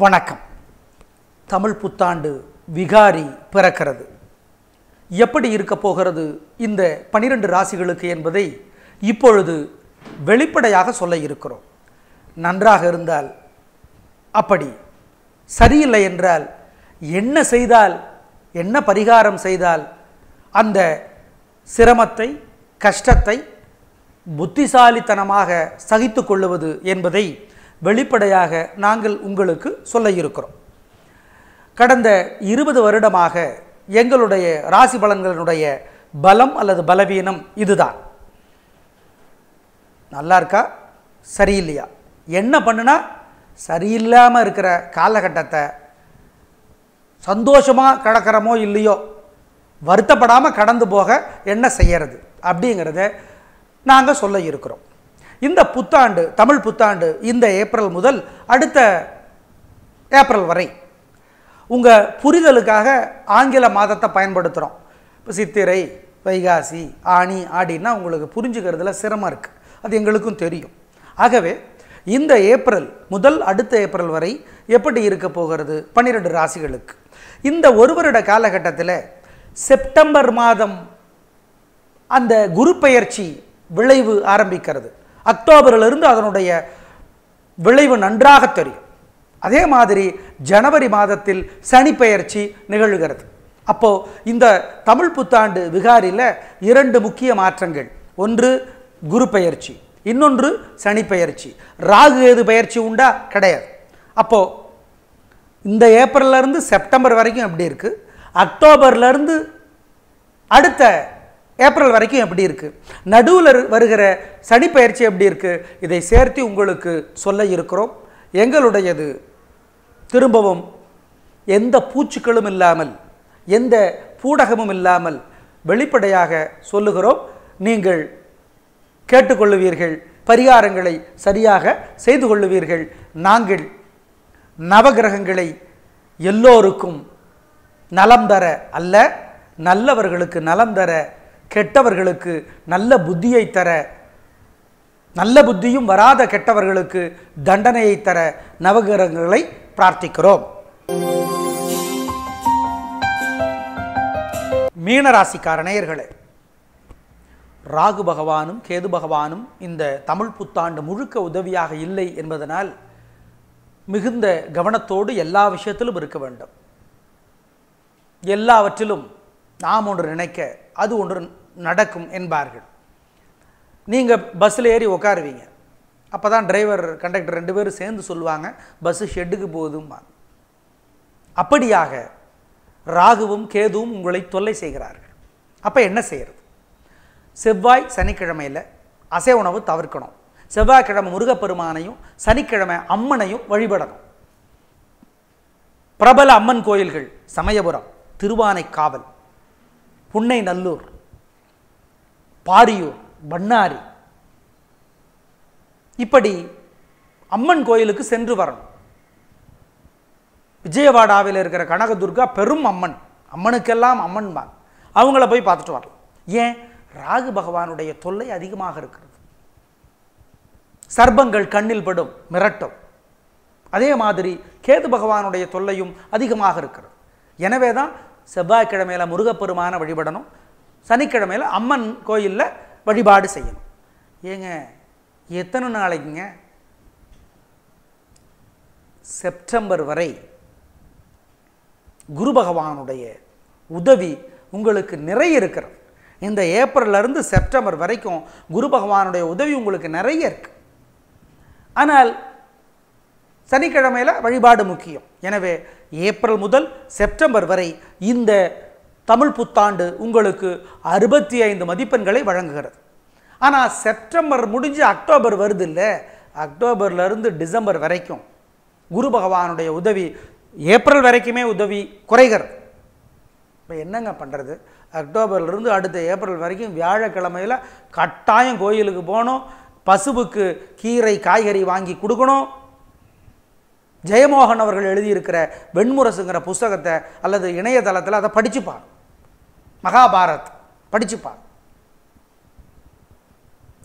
வணக்கம். தமிழ் புத்தாண்டு விகாரி பிறக்கிறது. எப்படி இருக்க போகிறது இந்த பனிரெண்டு ராசிகளுக்கு என்பதை இப்பொழுது வெளிப்படையாக சொல்ல இருக்கிறோம். நன்றாக இருந்தால் அப்படி. சரியில்லை என்றால் என்ன செய்தால் என்ன பரிகாரம் செய்தால் அந்த சிரமத்தை கஷ்டத்தை புத்திசாலித்தனமாக சகித்து கொள்ளுவது என்பதை வெளிப்படையாக நாங்கள் உங்களுக்கு சொல்ல இருக்கிறோம். கடந்த இருபது வருடமாக எங்களுடைய ராசி பலன்களினுடைய பலம் அல்லது பலவீனம் இதுதான். நல்லா இருக்கா? சரியில்லையா? என்ன பண்ணுனா சரியில்லாமல் இருக்கிற காலகட்டத்தை சந்தோஷமாக கடக்கிறோமோ இல்லையோ வருத்தப்படாமல் கடந்து போக என்ன செய்யறது அப்படிங்கிறத நாங்கள் சொல்ல இருக்கிறோம். இந்த புத்தாண்டு தமிழ் புத்தாண்டு இந்த ஏப்ரல் முதல் அடுத்த ஏப்ரல் வரை உங்கள் புரிதலுக்காக ஆங்கில மாதத்தை பயன்படுத்துகிறோம் இப்போ சித்திரை வைகாசி ஆனி ஆடின்னா உங்களுக்கு புரிஞ்சுக்கிறதுல சிரமம் இருக்குது அது எங்களுக்கும் தெரியும். ஆகவே இந்த ஏப்ரல் முதல் அடுத்த ஏப்ரல் வரை எப்படி இருக்க போகிறது? பன்னிரெண்டு ராசிகளுக்கு. இந்த ஒரு வருட காலகட்டத்தில் செப்டம்பர் மாதம் அந்த குரு பெயர்ச்சி விளைவு ஆரம்பிக்கிறது. அக்டோபரிலிருந்து அதனுடைய விளைவு நன்றாக தெரியும். அதே மாதிரி ஜனவரி மாதத்தில் சனி பெயர்ச்சி நிகழ்கிறது. அப்போது இந்த தமிழ் புத்தாண்டு விகாரியில் இரண்டு முக்கிய மாற்றங்கள். ஒன்று குரு பெயர்ச்சி இன்னொன்று சனி பெயர்ச்சி ராகு ஏது பெயர்ச்சி உண்டா? கிடையாது. அப்போது இந்த ஏப்ரல்ல இருந்து செப்டம்பர் வரைக்கும் எப்படி இருக்குது அக்டோபர்லேருந்து அடுத்த ஏப்ரல் வரைக்கும் எப்படி இருக்குது நடுவில் வருகிற சனி பயிற்சி எப்படி இருக்கு? இதை சேர்த்து உங்களுக்கு சொல்ல இருக்கிறோம். எங்களுடையது திரும்பவும் எந்த பூச்சுக்களும் இல்லாமல் எந்த பூடகமும் இல்லாமல் வெளிப்படையாக சொல்லுகிறோம். நீங்கள் கேட்டுக்கொள்ளுவீர்கள் பரிகாரங்களை சரியாக செய்து கொள்ளுவீர்கள். நாங்கள் நவகிரகங்களை எல்லோருக்கும் நலம் தர அல்ல நல்லவர்களுக்கு நலம் தர கெட்டவர்களுக்கு நல்ல புத்தியை தர நல்ல புத்தியும் வராத கெட்டவர்களுக்கு தண்டனையை தர நவகிரகங்களை பிரார்த்திக்கிறோம். மீனராசிக்கார நேயர்களே ராகு பகவானும் கேது பகவானும் இந்த தமிழ் புத்தாண்டு முழுக்க உதவியாக இல்லை என்பதனால் மிகுந்த கவனத்தோடு எல்லா விஷயத்திலும் இருக்க வேண்டும். எல்லாவற்றிலும் நாம் ஒன்று நினைக்க அது ஒன்று நடக்கும் என்பார்கள். நீங்கள் பஸ்ஸில் ஏறி உட்காருவீங்க அப்போ தான் டிரைவர் கண்டக்டர் ரெண்டு பேரும் சேர்ந்து சொல்லுவாங்க பஸ்ஸு ஷெட்டுக்கு போகுதும்பாங்க அப்படியாக ராகுவும் கேதுவும் உங்களை தொல்லை செய்கிறார்கள். அப்போ என்ன செய்கிறது செவ்வாய் சனிக்கிழமையில் அசை உணவு தவிர்க்கணும். செவ்வாய்க்கிழமை முருகப்பெருமானையும் சனிக்கிழமை அம்மனையும் வழிபடணும். பிரபல அம்மன் கோயில்கள் சமயபுரம் திருவானைக்காவல் புன்னை நல்லூர் பாரியூர் பண்ணாரி. இப்படி அம்மன் கோயிலுக்கு சென்று வரணும். விஜயவாடாவில் இருக்கிற கனகதுர்கா பெரும் அம்மன். அம்மனுக்கெல்லாம் அம்மன் தான். அவங்கள போய் பார்த்துட்டு வரலாம் ஏன்? ராகு பகவானுடைய தொல்லை அதிகமாக இருக்கிறது. சர்ப்பங்கள் கண்ணில் படும் மிரட்டும். அதே மாதிரி கேது பகவானுடைய தொல்லையும் அதிகமாக இருக்கிறது. எனவே தான் செவ்வாய்க்கிழமையில் முருகப்பெருமான வழிபடணும். சனிக்கிழமையில் அம்மன் கோயிலில் வழிபாடு செய்யணும். ஏங்க எத்தனை நாளைக்குங்க? செப்டம்பர் வரை குரு பகவானுடைய உதவி உங்களுக்கு நிறைய இருக்கிறது. இந்த ஏப்ரல்லேருந்து செப்டம்பர் வரைக்கும் குரு பகவானுடைய உதவி உங்களுக்கு நிறைய இருக்கு. ஆனால் சனிக்கிழமையில் வழிபாடு முக்கியம். எனவே ஏப்ரல் முதல் செப்டம்பர் வரை இந்த தமிழ் புத்தாண்டு உங்களுக்கு அறுபத்தி ஐந்து மதிப்பெண்களை வழங்குகிறது. ஆனால் செப்டம்பர் முடிஞ்சு அக்டோபர் வருது இல்லை அக்டோபர்லேருந்து டிசம்பர் வரைக்கும் குரு பகவானுடைய உதவி ஏப்ரல் வரைக்குமே உதவி குறைகிறது. இப்போ என்னங்க பண்ணுறது அக்டோபர்லேருந்து அடுத்த ஏப்ரல் வரைக்கும் வியாழக்கிழமையில் கட்டாயம் கோயிலுக்கு போகணும். பசுவுக்கு கீரை காய்கறி வாங்கி கொடுக்கணும். ஜெயமோகன் அவர்கள் எழுதியிருக்கிற வெண்முரசுங்கிற புஸ்தகத்தை அல்லது இணையதளத்தில் அதை படிச்சுப்பார். மகாபாரத் படிச்சுப்பார்.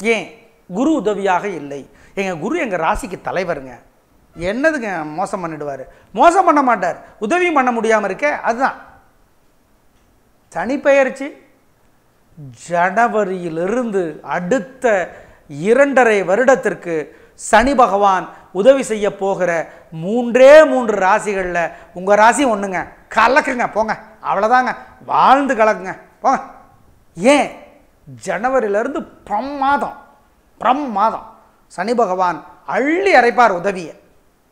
ஏன்? குரு உதவியாக இல்லை. எங்கள் குரு எங்கள் ராசிக்கு தலைவருங்க. என்னதுங்க மோசம் பண்ணிடுவார்? மோசம் பண்ண மாட்டார். உதவியும் பண்ண முடியாமல் இருக்க அதுதான். சனிப்பெயர்ச்சி ஜனவரியிலிருந்து அடுத்த இரண்டரை வருடத்திற்கு சனி பகவான் உதவி செய்ய போகிற மூன்றே மூன்று ராசிகளில் உங்கள் ராசி ஒன்றுங்க கலக்குங்க போங்க. அவ்வளோதாங்க வாழ்ந்து கலக்குங்க. போங்க. ஏன்? ஜனவரியிலிருந்து பிரம்மாதம் பிரம்மாதம் சனி பகவான் அள்ளி அரைப்பார் உதவியை.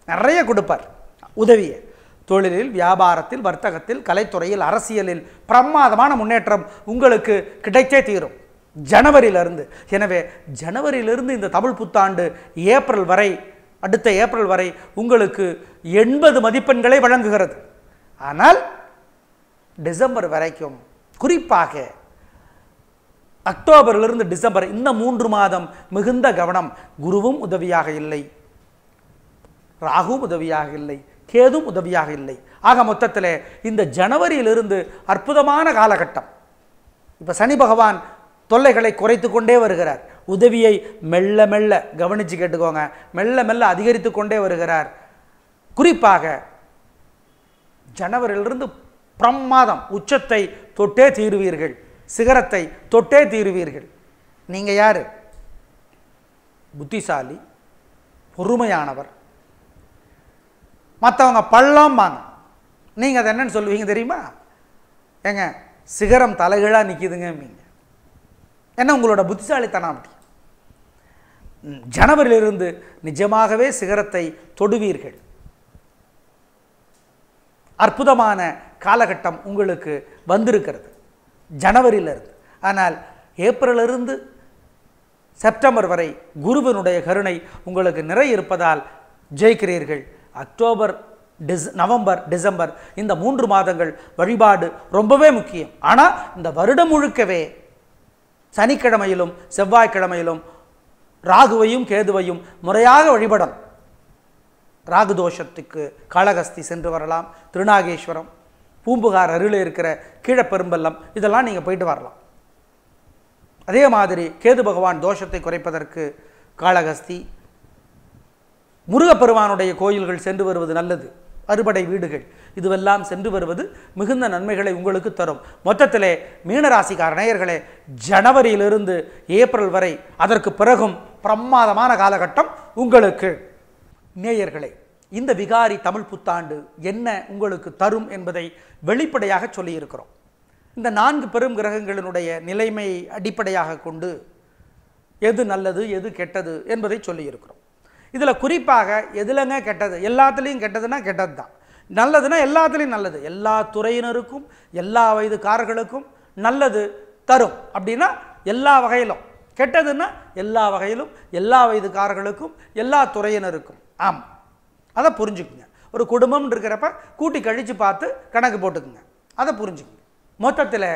நிறைய கொடுப்பார் உதவியை. தொழிலில் வியாபாரத்தில் வர்த்தகத்தில் கலைத்துறையில் அரசியலில் பிரமாதமான முன்னேற்றம் உங்களுக்கு கிடைத்தே தீரும். ஜனவரியிலிருந்து. எனவே ஜனவரியிலிருந்து இந்த தமிழ் புத்தாண்டு ஏப்ரல் வரை அடுத்த ஏப்ரல் வரை உங்களுக்கு எண்பது மதிப்பெண்களை வழங்குகிறது. ஆனால் டிசம்பர் வரைக்கும். குறிப்பாக அக்டோபரிலிருந்து டிசம்பர் இந்த மூன்று மாதம் மிகுந்த கவனம் குருவும் உதவியாக இல்லை. ராகுவும் உதவியாக இல்லை. கேதும் உதவியாக இல்லை. ஆக மொத்தத்தில் இந்த ஜனவரியிலிருந்து அற்புதமான காலகட்டம். இப்போ சனி பகவான் தொல்லைகளை குறைத்து கொண்டே வருகிறார். உதவியை மெல்ல மெல்ல கவனித்து கேட்டுக்கோங்க மெல்ல மெல்ல அதிகரித்து கொண்டே வருகிறார். குறிப்பாக ஜனவரியிலிருந்து பிரமாதம். உச்சத்தை தொட்டே தீருவீர்கள். சிகரத்தை தொட்டே தீருவீர்கள். நீங்கள் யார்? புத்திசாலி பொறுமையானவர். மற்றவங்க பள்ளம்பாங்க நீங்கள் அதை என்னன்னு சொல்லுவீங்க தெரியுமா? ஏங்க சிகரம் தலைகீழாக நிற்கிதுங்க என்ன உங்களோட புத்திசாலித்தனம் அப்படி? ஜனவரியிலிருந்து நிஜமாகவே சிகரத்தை தொடுவீர்கள். அற்புதமான காலகட்டம் உங்களுக்கு வந்திருக்கிறது. ஜனவரியிலிருந்து. ஆனால் ஏப்ரலிருந்து செப்டம்பர் வரை குருவினுடைய கருணை உங்களுக்கு நிறைய இருப்பதால் ஜெயிக்கிறீர்கள். அக்டோபர் டிஸ் நவம்பர் டிசம்பர் இந்த மூன்று மாதங்கள் வழிபாடு ரொம்பவே முக்கியம். ஆனால் இந்த வருடம் முழுக்கவே சனிக்கிழமையிலும் செவ்வாய்க்கிழமையிலும் ராகுவையும் கேதுவையும் முறையாக வழிபடம் ராகு தோஷத்துக்கு காளகஸ்தி சென்று வரலாம். திருநாகேஸ்வரம் பூம்புகார் அருகில் இருக்கிற கீழப்பெரும்பள்ளம் இதெல்லாம் நீங்கள் போயிட்டு வரலாம். அதே மாதிரி கேது பகவான் தோஷத்தை குறைப்பதற்கு காளகஸ்தி முருகப்பெருமானுடைய கோயில்கள் சென்று வருவது நல்லது. அறுபடை வீடுகள் இதுவெல்லாம் சென்று வருவது மிகுந்த நன்மைகளை உங்களுக்கு தரும். மொத்தத்திலே மீனராசிக்கார நேயர்களே ஜனவரியிலிருந்து ஏப்ரல் வரை அதற்கு பிறகும் பிரமாதமான காலகட்டம் உங்களுக்கு. நேயர்களே இந்த விகாரி தமிழ் புத்தாண்டு என்ன உங்களுக்கு தரும் என்பதை வெளிப்படையாக சொல்லியிருக்கிறோம். இந்த நான்கு பெரும் கிரகங்களினுடைய நிலைமையை அடிப்படையாக கொண்டு எது நல்லது எது கெட்டது என்பதை சொல்லியிருக்கிறோம். இதில் குறிப்பாக எதுலங்க கெட்டது? எல்லாத்துலேயும் கெட்டதுன்னா கெட்டது தான் நல்லதுன்னா எல்லாத்துலேயும் நல்லது. எல்லா துறையினருக்கும் எல்லா வயதுக்காரர்களுக்கும் நல்லது தரும். அப்படின்னா எல்லா வகையிலும். கெட்டதுன்னா எல்லா வகையிலும் எல்லா வயதுக்காரர்களுக்கும் எல்லா துறையினருக்கும். ஆம். அதை புரிஞ்சுக்குங்க. ஒரு குடும்பம்னு இருக்கிறப்ப கூட்டி கழித்து பார்த்து கணக்கு போட்டுக்குங்க. அதை புரிஞ்சுக்குங்க. மொத்தத்தில்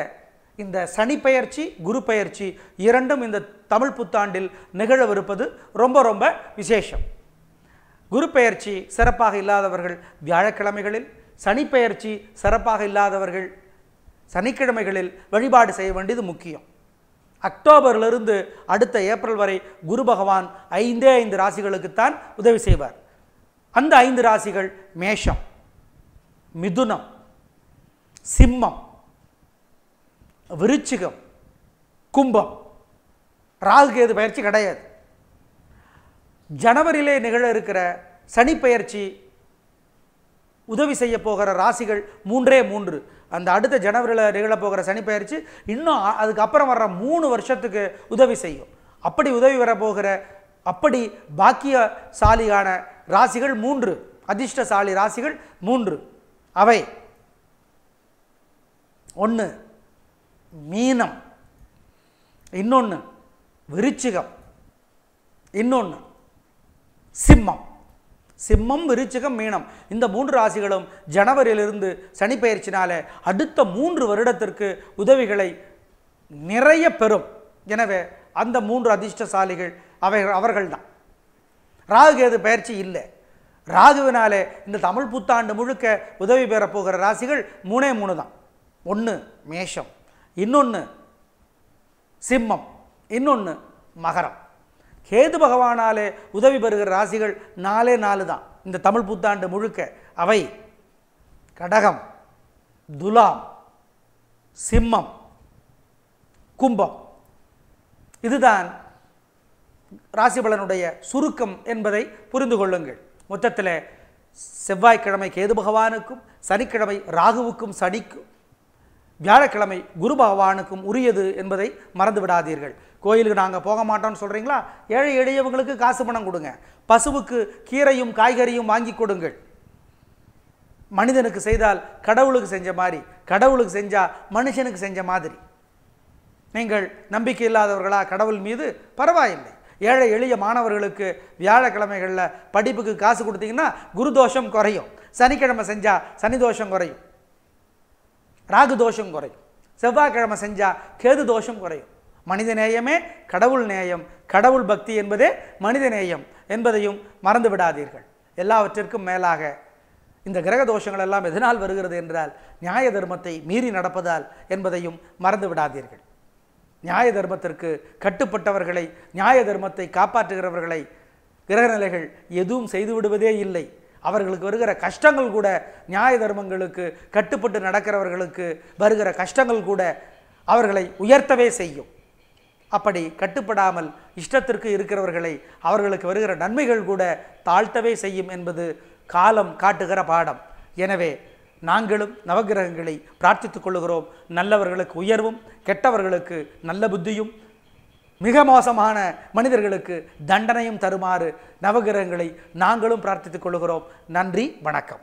இந்த சனி பயிற்சி குரு பயிற்சி இரண்டும் இந்த தமிழ் புத்தாண்டில் நிகழவிருப்பது ரொம்ப ரொம்ப விசேஷம். குரு பெயர்ச்சி சிறப்பாக இல்லாதவர்கள் வியாழக்கிழமைகளில் சனி பெயர்ச்சி சிறப்பாக இல்லாதவர்கள் சனிக்கிழமைகளில் வழிபாடு செய்ய வேண்டியது முக்கியம். அக்டோபரிலிருந்து அடுத்த ஏப்ரல் வரை குரு பகவான் ஐந்தே ஐந்து ராசிகளுக்குத்தான் உதவி செய்வார். அந்த ஐந்து ராசிகள் மேஷம் மிதுனம் சிம்மம் விருச்சிகம் கும்பம். ராகுகேது பயிற்சி கிடையாது. ஜனவரியிலே நிகழ இருக்கிற சனி பயிற்சி உதவி செய்ய போகிற ராசிகள் மூன்றே மூன்று. அந்த அடுத்த ஜனவரியில் நிகழ போகிற சனி பயிற்சி இன்னும் அதுக்கப்புறம் வர்ற மூணு வருஷத்துக்கு உதவி செய்யும். அப்படி உதவி வரப்போகிற அப்படி பாக்கியசாலியான ராசிகள் மூன்று. அதிர்ஷ்டசாலி ராசிகள் மூன்று. அவை ஒன்று மீனம். இன்னொன்று விருச்சிகம். இன்னொன்று சிம்மம். சிம்மம் விருச்சிகம் மீனம். இந்த மூன்று ராசிகளும் ஜனவரியிலிருந்து சனி அடுத்த மூன்று வருடத்திற்கு உதவிகளை நிறைய பெறும். எனவே அந்த மூன்று அதிர்ஷ்டசாலிகள் அவை அவர்கள்தான். ராகுகேது பயிற்சி இல்லை. ராகுவினாலே இந்த தமிழ் புத்தாண்டு முழுக்க உதவி பெறப்போகிற ராசிகள் மூணே மூணு தான். ஒன்று மேஷம் இன்னொன்று சிம்மம் இன்னொன்று மகரம். கேது பகவானாலே உதவி பெறுகிற ராசிகள் நாலே நாலு தான். இந்த தமிழ் புத்தாண்டு முழுக்க. அவை கடகம் துலாம் சிம்மம் கும்பம். இதுதான் ராசிபலனுடைய சுருக்கம் என்பதை புரிந்து கொள்ளுங்கள். மொத்தத்தில் செவ்வாய்க்கிழமை கேது பகவானுக்கும் சனிக்கிழமை ராகுவுக்கும் சனிக்கும் வியாழக்கிழமை குரு பகவானுக்கும் உரியது என்பதை மறந்து விடாதீர்கள். கோயிலுக்கு நாங்கள் போக மாட்டோம்னு சொல்கிறீங்களா ஏழை எளியவங்களுக்கு காசு பணம் கொடுங்க. பசுவுக்கு கீரையும் காய்கறியும் வாங்கி கொடுங்கள். மனிதனுக்கு செய்தால் கடவுளுக்கு செஞ்ச மாதிரி கடவுளுக்கு செஞ்சால் மனுஷனுக்கு செஞ்ச மாதிரி. நீங்கள் நம்பிக்கை இல்லாதவர்களா கடவுள் மீது? பரவாயில்லை. ஏழை எளிய மாணவர்களுக்கு வியாழக்கிழமைகளில் படிப்புக்கு காசு கொடுத்தீங்கன்னா குரு தோஷம் குறையும். சனிக்கிழமை செஞ்சால் சனி தோஷம் குறையும். ராகு தோஷம் குறையும். செவ்வாய்க்கிழமை செஞ்சால் கேது தோஷம் குறையும். மனித நேயமே கடவுள் நேயம். கடவுள் பக்தி என்பதே மனித நேயம் என்பதையும் மறந்து விடாதீர்கள். எல்லாவற்றிற்கும் மேலாக இந்த கிரக தோஷங்கள் எல்லாம் எதனால் வருகிறது என்றால் நியாய தர்மத்தை மீறி நடப்பதால் என்பதையும் மறந்து விடாதீர்கள். நியாய தர்மத்திற்கு கட்டுப்பட்டவர்களை நியாய தர்மத்தை காப்பாற்றுகிறவர்களை கிரகநிலைகள் எதுவும் செய்து விடுவதே இல்லை. அவர்களுக்கு வருகிற கஷ்டங்கள் கூட நியாய தர்மங்களுக்கு கட்டுப்பட்டு நடக்கிறவர்களுக்கு வருகிற கஷ்டங்கள் கூட அவர்களை உயர்த்தவே செய்யும். அப்படி கட்டுப்படாமல் இஷ்டத்திற்கு இருக்கிறவர்களை அவர்களுக்கு வருகிற நன்மைகள் கூட தாழ்த்தவே செய்யும் என்பது காலம் காட்டுகிற பாடம். எனவே நாங்களும் நவகிரகங்களை பிரார்த்தித்துக் கொள்ளுகிறோம். நல்லவர்களுக்கு உயர்வும் கெட்டவர்களுக்கு நல்ல புத்தியும் மிக மோசமான மனிதர்களுக்கு தண்டனையும் தருமாறு நவகிரகங்களை நாங்களும் பிரார்த்தித்துக் கொள்ளுகிறோம். நன்றி வணக்கம்.